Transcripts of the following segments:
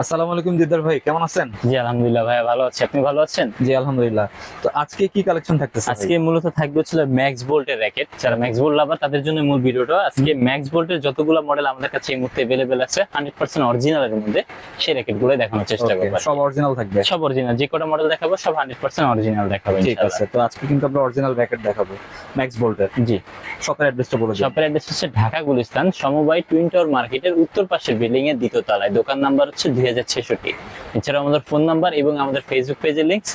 আসসালামু আলাইকুম দিদার ভাই কেমন আছেন? জি আলহামদুলিল্লাহ ভাইয়া ভালো আছি। আপনি ভালো আছেন? জি আলহামদুলিল্লাহ। তো আজকে কি কালেকশন থাকতেছে আজকে মূলত থাকবে ম্যাক্স বোল্টের র্যাকেট যারা ম্যাক্স বোল্ট লাভার তাদের জন্য মূল ভিডিওটা। আজকে ম্যাক্স বোল্টের যতগুলো মডেল আমাদের কাছে এই মুহূর্তে আছে হান্ড্রেড পার্সেন্ট অরিজিনালের মধ্যে সেই র্যাকেটগুলো দেখানোর চেষ্টা করব সব অরিজিনাল থাকবে? সব অরিজিনাল যে কটা মডেল দেখাবো সব হান্ড্রেড পার্সেন্ট অরিজিনাল দেখাবো ঠিক আছে তো আজকে কিন্তু আমরা অরিজিনাল র্যাকেট দেখাবো ম্যাক্স বোল্টের জি। শপের অ্যাড্রেসটা বলে দিন শপের অ্যাড্রেস হচ্ছে ঢাকা গুলিস্তান সমবায় টুইন টাওয়ার মার্কেটের উত্তর পাশের বিল্ডিং এর দ্বিতীয় তলায়। দোকান নাম্বার হচ্ছে দুই হাজার ছেষট্টি। এছাড়াও আমাদের ফোন নাম্বার এবং আমাদের ফেসবুক পেজের লিঙ্কস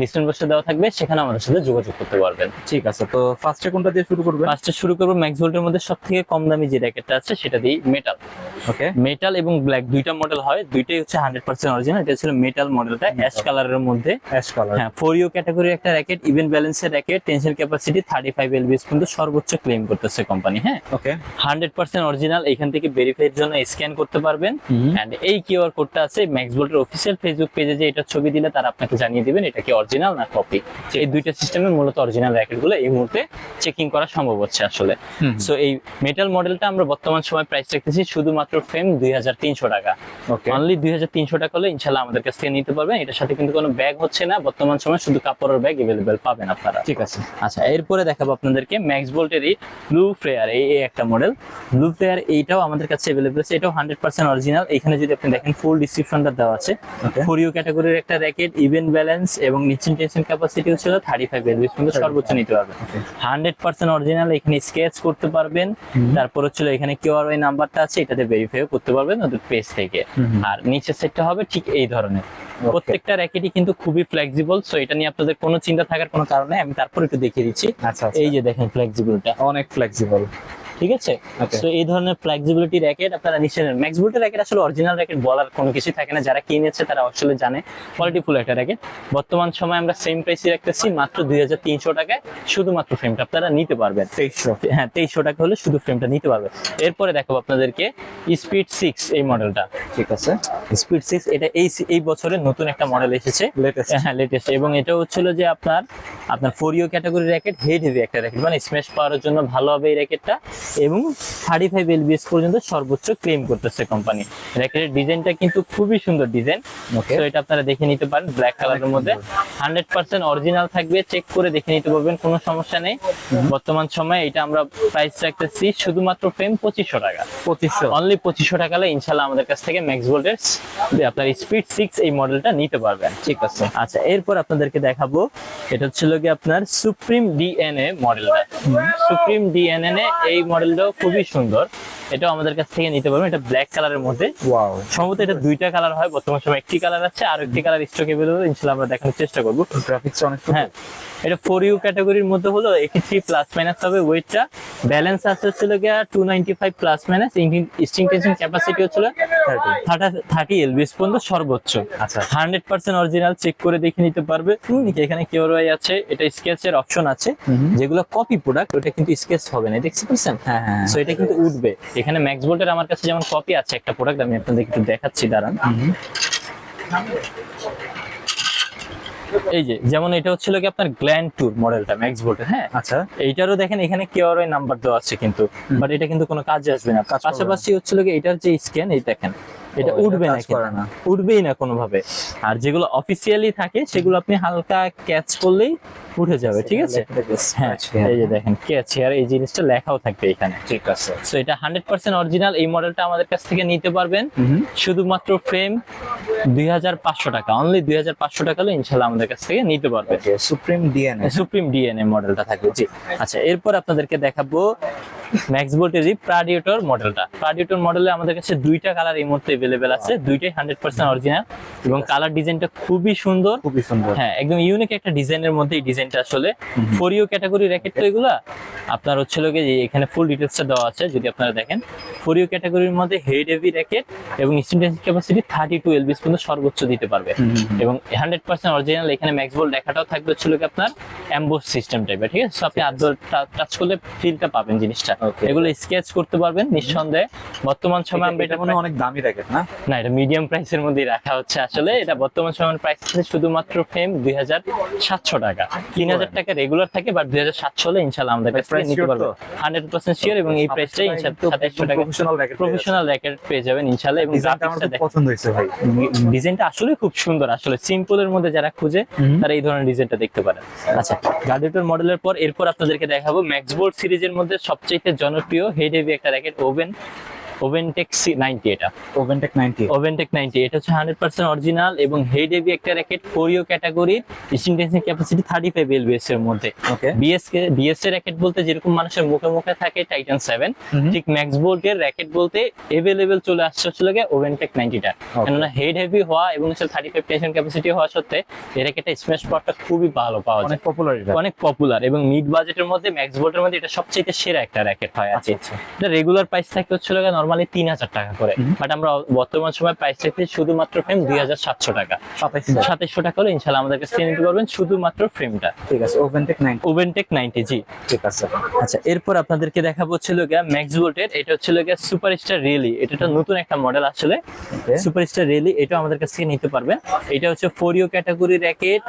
ডিসক্রিপশন বক্সে দেওয়া থাকবে সেখানে আমাদের সাথে যোগাযোগ করতে পারবেন। ঠিক আছে তো ফার্স্টে কোনটা দিয়ে শুরু করবেন? ফার্স্টে শুরু করব ম্যাক্স ভোল্টের মধ্যে সব থেকে কম দামি যে র্যাকেটটা আছে সেটা দিয়ে মেটাল ওকে মেটাল এবং ব্ল্যাক দুইটা মডেল হয় দুইটাই হচ্ছে হান্ড্রেড পার্সেন্ট অরিজিনাল এটা ছিল মেটাল মডেলটা অ্যাশ কালারের মধ্যে। অ্যাশ কালার হ্যাঁ ফোর ইউ ক্যাটাগরির একটা র্যাকেট ইভেন ব্যালেন্সের racket tension capacity thirty five L LBS কিন্তু সর্বোচ্চ ক্লেম করতেছে কোম্পানি হ্যাঁ? ওকে হান্ড্রেড পার্সেন্ট অরিজিনাল এখান থেকে ভেরিফাইয়ের জন্য স্ক্যান করতে পারবেন। এন্ড এই কিউআর কোডটা আছে ম্যাক্স ভোল্টের অফিসিয়াল ফেসবুক পেজে যে এটা ছবি দিলে তারা আপনাকে জানিয়ে দিবেন এটা কি অরিজিনাল না কপি এই দুইটা সিস্টেমে মূলত অরিজিনাল র্যাকেটগুলো এই মুহূর্তে চেকিং করা সম্ভব হচ্ছে আসলে। সো এই মেটাল মডেলটা আমরা বর্তমান সময় প্রাইস রাখতেছি শুধুমাত্র ফ্রেম দুই হাজার তিনশো টাকা। ওকে অনলি দুই হাজার তিনশো টাকা হলে ইনশাল্লাহ আমাদের কাছ থেকে নিতে পারবেন। এটার সাথে কিন্তু কোনো ব্যাগ হচ্ছে না। বর্তমান সময় শুধু কাপড়ের ব্যাগ এভেলেবেল পাবেন আপনারা। ঠিক আছে। আচ্ছা এরপরে দেখাবো আপনাদেরকে ম্যাক্স ভোল্টেরই ব্লু ফ্লেয়ার এই একটা মডেল ব্লু ফ্লেয়ার এইটাও আমাদের কাছে অ্যাভেলেবল আছে। এটাও হান্ড্রেড পার্সেন্ট অরিজিনাল এখানে যদি আপনি দেখেন ফুল ডিসক্রিপশনটা দেওয়া আছে। ক্যাটাগরির একটা র্যাকেট ইভেন ব্যালেন্স এবং নিচেন টেনশন ক্যাপাসিটি ছিল থার্টি ফাইভ এলবিস পর্যন্ত সর্বোচ্চ নিতে পারবেন হান্ড্রেড পার্সেন্ট অরিজিনাল এখানে স্কেচ করতে পারবেন। তারপর হচ্ছিল এখানে কিউআর ওয়াই নাম্বারটা আছে এটাতে ভেরিফাইও করতে পারবেন ওদের পেজ থেকে। আর নিচের সেটটা হবে ঠিক এই ধরনের। প্রত্যেকটা র্যাকেটই কিন্তু খুবই ফ্লেক্সিবল সো এটা নিয়ে আপনাদের কোনো চিন্তা থাকার কোনো কারণ আমি তারপর একটু দেখিয়ে দিচ্ছি। আচ্ছা আচ্ছা। এই যে দেখেন ফ্লেক্সিবলটা অনেক ফ্লেক্সিবল ঠিক আছে. তো এই ধরনের ফ্লেক্সিবিলিটি র্যাকেট আপনারা নিশ্চয়ই ম্যাক্স ভোল্টের র্যাকেট আসলে অরিজিনাল র্যাকেট বলার কোনো কিছু থাকে না। যারা কিনেছে তারা আসলে জানে। কোয়ালিটি ফুল একটা র্যাকেট বর্তমান সময় আমরা সেম প্রাইসে রাখতেছি মাত্র দুই হাজার তিনশো টাকায়। শুধুমাত্র ফ্রেমটা আপনারা নিতে পারবেন। তেইশশো। হ্যাঁ তেইশশো টাকা হলে শুধু ফ্রেমটা নিতে পারবেন। এরপরে দেখাবো আপনাদেরকে স্পিড সিক্স এই মডেলটা ঠিক আছে। স্পিড সিক্স এটা এই এই বছরের নতুন একটা মডেল এসেছে। লেটেস্ট হ্যাঁ লেটেস্ট এবং এটা হচ্ছিল যে আপনার আপনার four U category racket head heavy একটা র্যাকেট মানে স্ম্যাশ পাওয়ার জন্য ভালো হবে এই র্যাকেটটা এবং থার্টি ফাইভ এলবিএস পর্যন্ত সর্বোচ্চ ক্লেম করতেছে কোম্পানি র্যাকেটের ডিজাইনটা কিন্তু খুবই সুন্দর ডিজাইন ওকে তো এটা আপনারা দেখে নিতে পারেন ব্ল্যাক কালারের মধ্যে। হান্ড্রেড পার্সেন্ট অরিজিনাল থাকবে চেক করে দেখে নিতে পারবেন কোনো সমস্যা নেই। বর্তমান সময়ে এটা আমরা প্রাইস রাখতেছি শুধুমাত্র ফ্রেম পঁচিশশো টাকা। পঁচিশশো। অনলি পঁচিশশো টাকা ইনশাল্লাহ আমাদের কাছ থেকে ম্যাক্স ভোল্টের আপনার স্পিড সিক্স এই মডেলটা নিতে পারবেন। ঠিক আছে। আচ্ছা এরপর আপনাদেরকে দেখাবো এটা ছিল কি আপনার সুপ্রিম ডিএনএ মডেলটা সুপ্রিম ডিএনএ এই মডেলটাও খুবই সুন্দর। এটাও আমাদের কাছ থেকে নিতে পারবেন এটা ব্ল্যাক কালারের মধ্যে। সম্ভবত এটা দুইটা কালার হয় বর্তমান সময় একটি কালার আছে আর একটি কালার স্টক এভেলেবল ইনশাল্লাহ আমরা দেখানোর চেষ্টা করব। গ্রাফিক্স অনেক হ্যাঁ এটা ফোর ইউ ক্যাটাগরির মধ্যে হলো থ্রি প্লাস মাইনাস হবে ওয়েটটা ব্যালেন্স আসতে হচ্ছিল গিয়া two ninety five plus minus string tension capacity হচ্ছিল থার্টি এলবিএস পর্যন্ত সর্বোচ্চ। আচ্ছা। হান্ড্রেড পার্সেন্ট অরিজিনাল চেক করে দেখে নিতে পারবে। এখানে কেওয়াই আছে? এটা স্কেচের অপশন আছে। যেগুলো কপি প্রোডাক্ট ওটা কিন্তু স্কেচ হবে না দেখতে পাচ্ছেন? হ্যাঁ হ্যাঁ। সো এটা কিন্তু উঠবে। এখানে ম্যাক্স ভোল্টের আমার কাছে যেমন কপি আছে একটা প্রোডাক্ট আমি আপনাদের একটু দেখাচ্ছি দাঁড়ান। এই যে যেমন এটা হচ্ছিল কি আপনার গ্ল্যান্ড টুর মডেলটা ম্যাক্স ভোল্টের হ্যাঁ আচ্ছা এইটারও দেখেন এখানে কেওয়ারওয়াই নাম্বার দেওয়া আছে কিন্তু বাট এটা কিন্তু কোনো কাজে আসবে না। পাশাপাশি হচ্ছিল কি এটার যে স্ক্যান এই দেখেন এটা উঠবে। না। উঠবেই না কোনোভাবে আর যেগুলো অফিসিয়ালি থাকে সেগুলো আপনি হালকা ক্যাচ করলেই উঠে যাবে ঠিক আছে হ্যাঁ এই যে দেখেন ক্যাচ আর এই জিনিসটা লেখাও থাকবে এখানে ঠিক আছে সো এটা হান্ড্রেড পার্সেন্ট অরিজিনাল এই মডেলটা আমাদের কাছ থেকে নিতে পারবেন শুধুমাত্র ফ্রেম দুই হাজার পাঁচশো টাকা অনলি দুই হাজার পাঁচশো টাকা হলে ইনশাল্লাহ আমাদের কাছ থেকে নিতে পারবেন okay supreme DNA supreme DNA মডেলটা থাকবে জি আচ্ছা এরপর আপনাদেরকে দেখাবো ম্যাক্স ভোল্টেরই প্রাডিয়েটর মডেলটা প্রাডিয়েটর মডেলে আমাদের কাছে দুইটা কালার এই মুহূর্তে अवेलेबल আছে দুইটাই হান্ড্রেড পার্সেন্ট অরিজিনাল এবং কালার ডিজাইনটা খুবই সুন্দর খুবই সুন্দর হ্যাঁ একদম ইউনিক একটা ডিজাইনের মধ্যে এই ডিজাইনটা আসলে ফোর ইউ ক্যাটাগরি র্যাকেট তো এগুলা। আপনার হচ্ছিল কি যে এখানে ফুল ডিটেলসটা দেওয়া আছে যদি আপনারা দেখেন। ফোর ইউ ক্যাটাগরির মধ্যে হেড হেভি র্যাকেট এবং student capacity thirty two LBS পর্যন্ত সর্বোচ্চ দিতে পারবে। এবং হান্ড্রেড পার্সেন্ট অরিজিনাল এখানে ম্যাক্স বোল্ট লেখাটাও থাকবে হচ্ছিল কি আপনার অ্যাম্বোস সিস্টেম টাইপের ঠিক আছে? আপনি হাত টাচ করলে ফিলটা পাবেন জিনিসটা। এগুলো স্কেচ করতে পারবেন নিঃসন্দেহে। বর্তমান সময় আমরা এটা মনে অনেক দামি র্যাকেট না? না এটা মিডিয়াম প্রাইসের মধ্যেই রাখা হচ্ছে আসলে। এটা বর্তমান সময়ের প্রাইস শুধুমাত্র ফ্রেম দুই হাজার সাতশো টাকা। তিন হাজার টাকা রেগুলার থাকে বাট দুই হাজার সাতশো হলে ইনশাল্লাহ আমাদের কাছ নিতে পারবে? হান্ড্রেড পার্সেন্ট শিওর এবং এই প্রাইসটাই সাতাইশশো টাকা প্রফেশনাল র্যাকেট প্রফেশনাল র্যাকেট পেয়ে যাবেন ইনশাল্লাহ এবং পছন্দ হয়েছে ভাই। ডিজাইনটা আসলে খুব সুন্দর আসলে সিম্পলের মধ্যে যারা খুঁজে তারা এই ধরনের ডিজাইনটা দেখতে পারেন। আচ্ছা গার্ডেটর মডেলের পর এরপর আপনাদেরকে দেখাবো ম্যাক্স বোর্ড সিরিজের মধ্যে সবচেয়ে জনপ্রিয় হেড হেভি একটা র্যাকেট ওভেন ওভেনটেক সি নাইনটি এটা ওভেনটেক 90 ওভেনটেক নাইনটি এটা হচ্ছে হান্ড্রেড পার্সেন্ট অরিজিনাল এবং হেড হেভি একটা র্যাকেট ফোরিও ক্যাটাগরির ইনস্টিংটেন্সিং ক্যাপাসিটি থার্টি ফাইভ এলবিএস এর মধ্যে। বিএস বিএস এর র্যাকেট বলতে যেরকম মানুষের মুখে মুখে থাকে টাইটান সেভেন ঠিক ম্যাক্স বোল্টের র্যাকেট বলতে এভেলেবেল চলে আসছে হচ্ছে লাগে ওভেনটেক নাইনটিটা কেননা হেড হেভি হওয়া এবং থার্টি ফাইভ টেনশন ক্যাপাসিটি হওয়া সত্ত্বে এই র্যাকেটটা স্ম্যাশ পাওয়ারটা খুবই ভালো পাওয়া যায়। পপুলার অনেক পপুলার এবং মিড বাজেটের মধ্যে ম্যাক্স বোল্টের মধ্যে এটা সবচেয়ে সেরা একটা র্যাকেট হয় আছে এটা রেগুলার প্রাইস থাকে হচ্ছে নর্মালি তিন হাজার টাকা করে। বাট আমরা বর্তমান সময় প্রাইস থাকতে শুধুমাত্র ফ্রেম দুই হাজার সাতশো টাকা। 27 সাতাইশশো টাকা হলে ইনশাল্লাহ আমাদের কাছে নিতে পারবেন শুধুমাত্র ফ্রেমটা ঠিক আছে ওভেনটেক 90 ওভেনটেক নাইনটি জি। ঠিক আছে। আচ্ছা এরপর আপনাদেরকে দেখাবো হচ্ছিল গিয়া ম্যাক্স ভোল্টের এটা হচ্ছিল গিয়া সুপারস্টার রিয়েলি এটা একটা নতুন একটা মডেল আসলে। ওকে সুপারস্টার রিয়েলি এটা আমাদের কাছ থেকে নিতে পারবেন এটা হচ্ছে ফোরিও ক্যাটাগরি র্যাকেট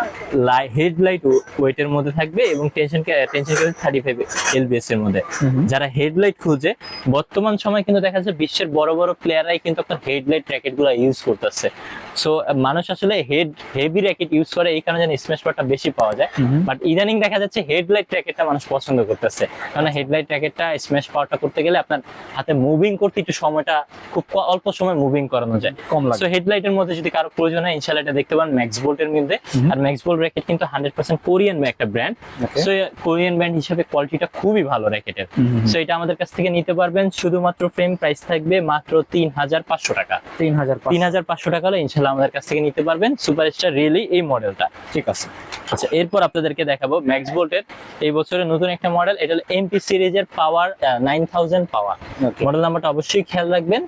হেডলাইট ওয়েটের মধ্যে থাকবে এবং tension tension thirty five LBS এর মধ্যে। যারা হেডলাইট খুঁজে বর্তমান সময় কিন্তু দেখা যাচ্ছে বিশ্বের বড় বড় প্লেয়াররাই কিন্তু আপনার হেডলাইট র্যাকেটগুলো ইউজ করতেছে। সো মানুষ আসলে হেড হেভি র্যাকেট ইউজ করে এই কারণে যেন স্ম্যাশ পাওয়ারটা বেশি পাওয়া যায়। বাট ইদানিং দেখা যাচ্ছে হেডলাইট র্যাকেটটা মানুষ পছন্দ করতেছে। কারণ হেডলাইট র্যাকেটটা স্ম্যাশ পাওয়ারটা করতে গেলে আপনার হাতে মুভিং করতে একটু সময়টা খুব অল্প সময় মুভিং করানো যায়। কম লাগে। সো হেডলাইটের মধ্যে যদি কারও প্রয়োজন হয় ইনশাল্লাহ এটা দেখতে পান ম্যাক্স বোল্টের মধ্যে। আর ম্যাক্স বোল্ট র্যাকেট কিন্তু হান্ড্রেড পার্সেন্ট কোরিয়ান একটা ব্র্যান্ড সো কোরিয়ান ব্র্যান্ড হিসেবে কোয়ালিটিটা খুবই ভালো র্যাকেটের সো এটা আমাদের কাছ থেকে নিতে পারবেন। শুধুমাত্র ফ্রেম প্রাইস থাকবে মাত্র তিন হাজার পাঁচশো টাকা। 3000 তিন হাজার পাঁচশো টাকা হলে ইনশাল্লাহ আমাদের কাছ থেকে নিতে পারবেন সুপারস্টার রিয়েলি এই মডেলটা। ঠিক আছে। আচ্ছা এরপর আপনাদেরকে দেখাবো ম্যাক্স বোল্টের। এই বছরের নতুন একটা মডেল এটা হলো এমপি সিরিজের power nine thousand power model নাম্বারটা অবশ্যই খেয়াল রাখবেন।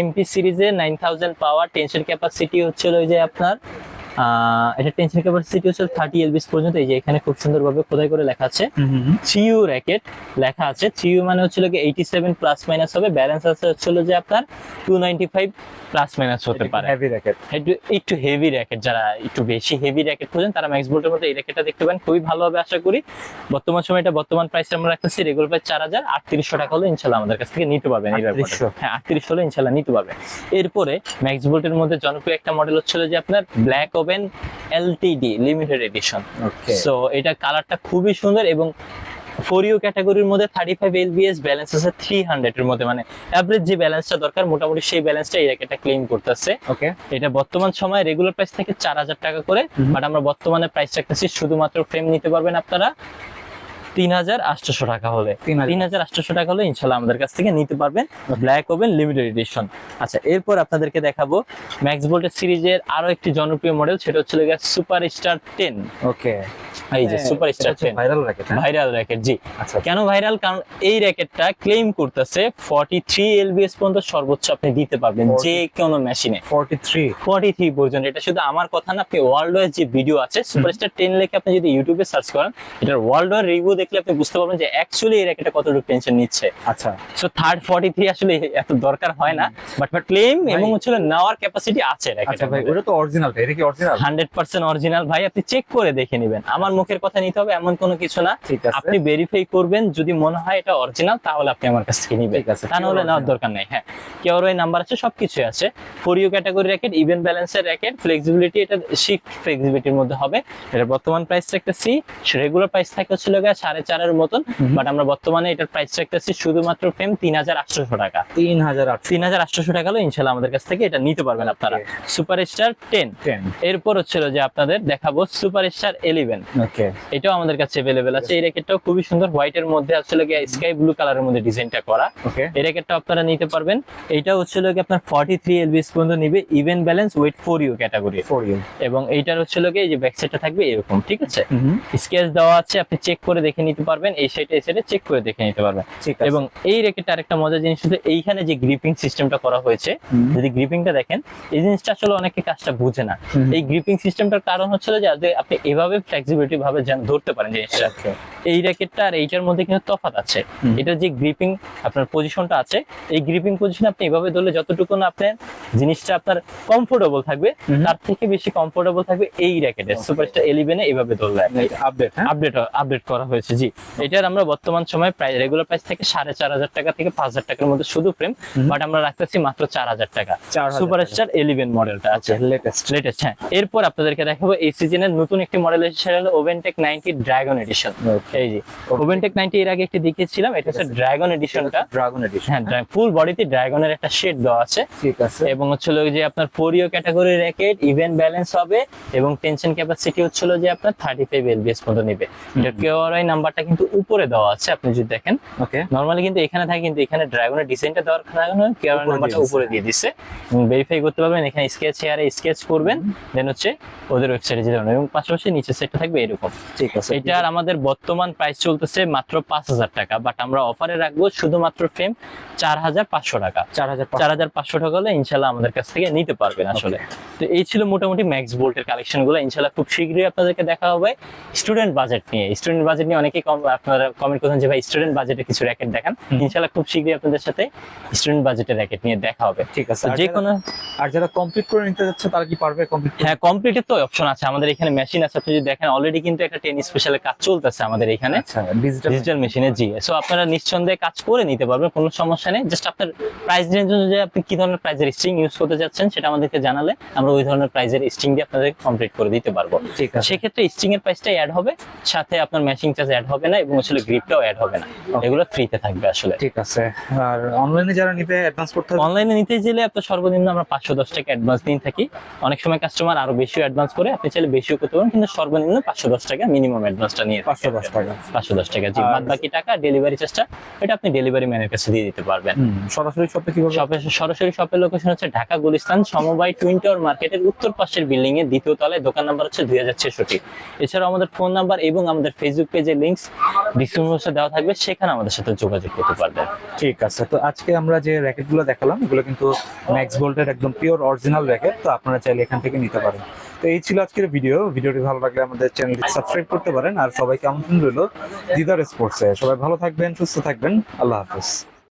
এমপি সিরিজের nine thousand power tension capacity হচ্ছে ওই যে আপনার এটা টেনশন ক্যাপাসিটি হচ্ছে থার্টি এলবিস পর্যন্ত এই যে এখানে খুব সুন্দরভাবে খোদাই করে লেখা আছে। থ্রি ইউ র্যাকেট লেখা আছে। থ্রি ইউ মানে হচ্ছিল কি এইটি সেভেন প্লাস মাইনাস হবে ব্যালেন্স আছে হচ্ছিল যে আপনার two ninety five plus minus হতে পারে। হেভি র্যাকেট একটু একটু হেভি র্যাকেট যারা একটু বেশি হেভি র্যাকেট খোঁজেন তারা ম্যাক্স বোল্টের মধ্যে এই র্যাকেটটা দেখতে পান খুবই ভালো হবে আশা করি। বর্তমান সময় এটা বর্তমান প্রাইস আমরা রাখতেছি রেগুলার প্রাইস চার হাজার আটত্রিশশো টাকা হলে ইনশাল্লাহ আমাদের কাছ থেকে নিতে পারবেন এই র্যাকেটটা 3800 হ্যাঁ আটত্রিশ হলে ইনশাল্লাহ নিতে পারবেন। এরপরে ম্যাক্স বোল্টের মধ্যে জনপ্রিয় একটা মডেল হচ্ছিল যে আপনার ব্ল্যাক ওভেন এলটিডি লিমিটেড এডিশন। সো এটা কালারটা খুবই সুন্দর এবং ফোরিও ক্যাটাগরির মধ্যে thirty five L BS balance আছে থ্রি হান্ড্রেড এর মধ্যে। মানে অ্যাভারেজ যে ব্যালেন্সটা দরকার মোটামুটি সেই ব্যালেন্সটা এই র্যাকেটটা ক্লেম করতেছে। ওকে এটা বর্তমান সময় রেগুলার প্রাইস থেকে চার হাজার টাকা করে বাট আমরা বর্তমানে প্রাইস রাখতেছি শুধুমাত্র ফ্রেম নিতে পারবেন আপনারা। তিন হাজার আটশোশো টাকা হলে তিন হাজার। আটশোশো টাকা হলে ইনশাল্লাহ আমাদের কাছ থেকে নিতে পারবেন ব্ল্যাক ওভেন লিমিটেড এডিশন আচ্ছা এরপর আপনাদেরকে দেখাবো ম্যাক্স ভোল্টের সিরিজের আরও একটি জনপ্রিয় মডেল সেটা হচ্ছে সুপার স্টার টেন ওকে। এই যে super star ten viral racket viral racket জি। আচ্ছা। কেন ভাইরাল কারণ এই র্যাকেটটা ক্লেম করতেছে ফর্টি থ্রি এলবিএস পর্যন্ত সর্বোচ্চ আপনি দিতে পারবেন যে কোনো মেশিনে 43 ফর্টি থ্রি পর্যন্ত। এটা শুধু আমার কথা না আপনি ওয়ার্ল্ড ওয়াইজ যে ভিডিও আছে সুপারস্টার টেন লেখে আপনি যদি ইউটিউবে সার্চ করেন এটার ওয়ার্ল্ড ওয়ার রিভিউ দেখলে আপনি বুঝতে পারবেন যে অ্যাকচুয়ালি এই র্যাকেটটা কতটুকু টেনশন নিচ্ছে। আচ্ছা। সো থার্ড ফর্টি থ্রি আসলে এত দরকার হয় না বাট ক্লেম এবং হচ্ছে নেওয়ার ক্যাপাসিটি আছে আচ্ছা ভাই ওটা তো অরিজিনাল এটা কি অরিজিনাল হান্ড্রেড পার্সেন্ট অরিজিনাল ভাই আপনি চেক করে দেখে নেবেন। আমার মুখের কথা নিতে হবে এমন কোনো কিছু না। ঠিক আছে। আপনি ভেরিফাই করবেন যদি মনে হয় এটা অরিজিনাল তাহলে আপনি আমার কাছ থেকে নিবেন। ঠিক আছে, তা নাহলে pure নেওয়ার দরকার নেই হ্যাঁ। কেওর ওই নাম্বার আছে সবকিছু আছে। Four U category racket even ব্যালেন্সের র্যাকেট ফ্লেক্সিবিলিটি এটা শিফট ফ্লেক্সিবিলিটির মধ্যে হবে। এটা বর্তমান প্রাইস রাখতেছি রেগুলার প্রাইস থাকে ছিল গা সাড়ে চারের মতন বাট আমরা বর্তমানে এটার প্রাইস রাখতেছি শুধুমাত্র ফ্রেম তিন হাজার আটশোশো টাকা। 3800 তিন হাজার আটশোশো টাকা হলে ইনশাল্লাহ আমাদের কাছ থেকে এটা নিতে পারবেন আপনারা। সুপার স্টার টেন এরপর হচ্ছিল যে আপনাদের দেখাবো সুপার স্টার ইলেভেন এটাও আমাদের কাছে অ্যাভেলেবেল আছে। এই র্যাকেটটাও খুবই সুন্দর। হোয়াইটের মধ্যে আসলে স্কাই ব্লু কালারের মধ্যে ডিজাইনটা করা। এই র্যাকেটটা আপনারা নিতে পারবেন। এইটা হচ্ছে কি আপনার ফর্টি থ্রি এলবিএস পর্যন্ত নিবে। Even balance weight four U category for U এবং এইটার হচ্ছে লোকে এই যে ব্যাক সাইডটা থাকবে এরকম ঠিক আছে? স্কেচ দেওয়া আছে আপনি চেক করে দেখে নিতে পারবেন এই সাইডে এই সাইডে চেক করে দেখে নিতে পারবেন। এবং এই র্যাকেটটা আরেকটা মজার জিনিস হচ্ছে এইখানে যে গ্রিপিং সিস্টেমটা করা হয়েছে। যদি গ্রিপিংটা দেখেন এই জিনিসটা আসলে অনেকে কাজটা বুঝে না। এই গ্রিপিং সিস্টেমটার কারণ হচ্ছে যে আপনি এভাবে ফ্লেক্সিবিলিটি ভাবে ধরতে পারেন জিনিসটা। Okay. এই র্যাকেটটা আর এইটার মধ্যে কিন্তু তফাৎ আছে। এটা যে গ্রিপিং আপনার পজিশনটা আছে এই গ্রিপিং পজিশন আপনি এভাবে ধরলে যতটুকু না আপনার জিনিসটা আপনার কমফোর্টেবল থাকবে তার থেকে বেশি কমফোর্টেবল থাকবে এই র্যাকেটে সুপারস্টার ইলেভেনে এভাবে ধরলে আপডেট আপডেট আপডেট করা হয়েছে জি। এটার আমরা বর্তমান সময় প্রায় রেগুলার প্রাইস থেকে সাড়ে চার হাজার টাকা থেকে পাঁচ হাজার টাকার মধ্যে শুধু ফ্রেম বাট আমরা রাখতেছি মাত্র চার হাজার টাকা। 4000 সুপার স্টার ইলেভেন মডেলটা আছে। লেটেস্ট লেটেস্ট হ্যাঁ। এরপর আপনাদেরকে দেখাবো এই সিজনের নতুন একটি মডেল এসেছে সেটা হলো ওভেনটেক নাইনটি ড্রাগন এডিশন এই যে ওভেনটেক নাইনটি এর আগে একটি দেখিয়েছিলাম এটা হচ্ছে ড্রাগন এডিশনটা ড্রাগন এডিশন হ্যাঁ ফুল বডিতে ড্রাগনের একটা শেড দেওয়া আছে। ঠিক আছে। এবং হচ্ছিল যে আপনার four U category racket even balance হবে এবং টেনশন ক্যাপাসিটি হচ্ছিল যে আপনার থার্টি ফাইভ এলবিএস পর্যন্ত নেবে। এটা কেওয়ারআই নাম্বারটা কিন্তু উপরে দেওয়া আছে আপনি যদি দেখেন। ওকে নর্মালি কিন্তু এখানে থাকে কিন্তু এখানে ড্রাগনের ডিজাইনটা দেওয়ার কারণে কেওয়ারআই উপরে নাম্বারটা উপরে দিয়ে দিচ্ছে ভেরিফাই করতে পারবেন এখানে স্কেচ হেয়ারে স্কেচ করবেন দেন হচ্ছে ওদের ওয়েবসাইটে যেতে পারবেন। এবং পাশাপাশি নিচের সাইডটা থাকবে এরকম। ঠিক আছে। এটার আমাদের বর্তমান প্রাইস চলতেছে মাত্র পাঁচ হাজার টাকা বাট আমরা অফারে রাখব শুধুমাত্র ফ্রেম চার হাজার পাঁচশো টাকা। চার হাজার চার হাজার পাঁচশো টাকা হলে ইনশাল্লাহ আমাদের কাছ থেকে নিতে পারবেন আসলে। তো এই ছিল মোটামুটি ম্যাক্স বোল্টের কালেকশনগুলো। ইনশাল্লাহ খুব শীঘ্রই আপনাদেরকে দেখা হবে স্টুডেন্ট বাজেট নিয়ে। স্টুডেন্ট বাজেট নিয়ে অনেকেই কম আপনারা কমেন্ট করছেন যে ভাই স্টুডেন্ট বাজেটে কিছু র্যাকেট দেখান। ইনশাল্লাহ খুব শীঘ্রই আপনাদের সাথে স্টুডেন্ট বাজেটের র্যাকেট নিয়ে দেখা হবে। ঠিক আছে। যে যারা- কোনো আর যারা কমপ্লিট করে নিতে যাচ্ছে তারা কি পারবে কমপ্লিট হ্যাঁ কমপ্লিটের তো অপশন আছে। আমাদের এখানে মেশিন আছে। আপনি যদি দেখেন অলরেডি কিন্তু একটা টেন স্পেশালের কাজ চলতেছে আমাদের এখানে আচ্ছা ডিজিটাল ডিজিটাল মেশিনে জি। সো আপনারা নিঃসন্দেহে কাজ করে নিতে পারবেন কোনো সমস্যা নেই। জাস্ট আপনার প্রাইস রেঞ্জ অনুযায়ী আপনি কি ধরনের প্রাইজের স্ট্রিং ইউজ করতে যাচ্ছেন সেটা আমাদেরকে জানালে আমরা ওই ধরনের প্রাইজের স্ট্রিং দিয়ে আপনাদের কমপ্লিট করে দিতে পারব। ঠিক আছে। সেক্ষেত্রে স্ট্রিং এর প্রাইসটা অ্যাড হবে সাথে আপনার ম্যাচিং চার্জ অ্যাড হবে না এবং আসলে গ্রিপটাও অ্যাড হবে না। এগুলো ফ্রিতে থাকবে আসলে। ঠিক আছে। আর অনলাইনে যারা নিবে অ্যাডভান্স করতে হবে অনলাইনে নিতে গেলে আপনার সর্বনিম্ন আমরা পাঁচশো দশ টাকা অ্যাডভান্স দিন থাকি। অনেক সময় কাস্টমার আরও বেশি অ্যাডভান্স করে আপনি চাইলে বেশিও করতে পারেন কিন্তু সর্বনিম্ন পাঁচশো দশ টাকা মিনিমাম অ্যাডভান্সটা নিয়ে পাঁচশো দশ টাকা পাঁচশো দশ টাকা জি বাদ বাকি টাকা ডেলিভারি চার্জটা এটা আপনি ডেলিভারি ম্যানের কাছে দিয়ে দিতে পারবেন। সরাসরি শপে কীভাবে? শপের সরাসরি শপের লোকেশন হচ্ছে ঢাকা গুলিস্তান সমবায় টুইন টাওয়ার মার্কেটের উত্তর পাশের বিল্ডিং এর দ্বিতীয় তলায় দোকান নাম্বার হচ্ছে দুই হাজার ছেষট্টি। এছাড়াও আমাদের ফোন নাম্বার এবং আমাদের ফেসবুক পেজের লিঙ্কস ডিসক্রিপশনে দেওয়া থাকবে সেখানে আমাদের সাথে যোগাযোগ করতে পারবেন। ঠিক আছে তো আজকে আমরা যে র্যাকেটগুলো দেখালাম এগুলো কিন্তু ম্যাক্স ভোল্টের একদম পিওর অরিজিনাল র্যাকেট তো আপনারা চাইলে এখান থেকে নিতে পারেন। তো এই ছিল আজকের ভিডিও ভিডিওটি ভালো লাগলে আমাদের চ্যানেলটি সাবস্ক্রাইব করতে পারেন। আর সবাইকে আমন্ত্রণ রইল? দিদার স্পোর্টসে সবাই ভালো থাকবেন, সুস্থ থাকবেন। আল্লাহ হাফেজ।